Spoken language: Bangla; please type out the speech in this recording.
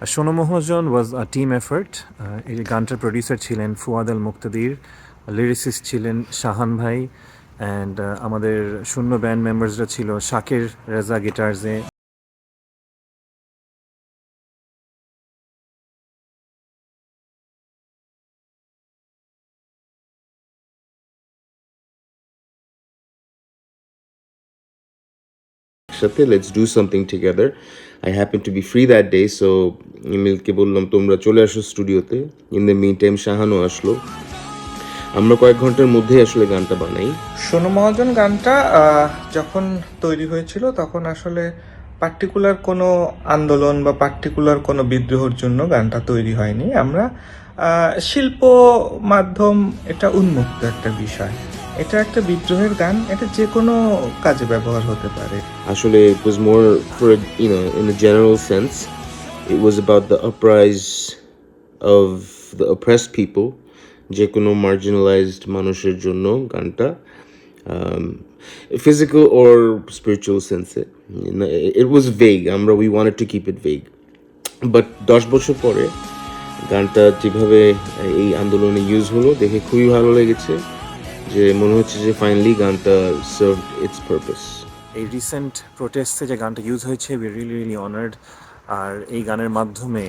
Sonu Mahajan was a team effort এই গানটার প্রডিউসার ছিলেন ফুয়াদ আল মুক্তাদির লিরিসিস্ট ছিলেন শাহান ভাই অ্যান্ড আমাদের শূন্য ব্যান্ড মেম্বার্সরা ছিল শাকের রেজা গিটার্সে সাথে let's do something together I happen to be free that day so ইমেলকে বললাম, তোমরা চলে আসো স্টুডিওতে ইন দ্য মিন টাইম শাহানও আসলো। আমরা কয়েক ঘণ্টার মধ্যেই আসলে গানটা বানাই। সোনু মহাজন, গানটা যখন তৈরি হয়েছিল, তখন আসলে পার্টিকুলার কোনো আন্দোলন বা পার্টিকুলার কোনো বিদ্রোহের জন্য গানটা তৈরি হয়নি। আমরা শিল্প মাধ্যম, এটা উন্মুক্ত একটা বিষয়। এটা একটা বিদ্রোহের গান, এটা যে কোনো কাজে ব্যবহার হতে পারে। আসলে it was more for you know in a general sense it was about the uprise of the oppress people যে কোনো মার্জিনালাইজড মানুষের জন্য গানটা ফিজিক্যাল অর স্পিরিচুয়াল সেন্সে ইট ওয়াজ ভেগ আমরা we want to keep it veg but দশ বছর পরে গানটা যেভাবে এই আন্দোলনে ইউজ হলো, দেখে খুবই ভালো লেগেছে। যে মনে হচ্ছে যে ফাইনালি গানটা সার্ভ ইটস পারপাস এই রিসেন্ট প্রোটেস্টে যে গানটা ইউজ হয়েছে উই রিয়েলি রিয়েলি অনার্ড আর এই গানের মাধ্যমে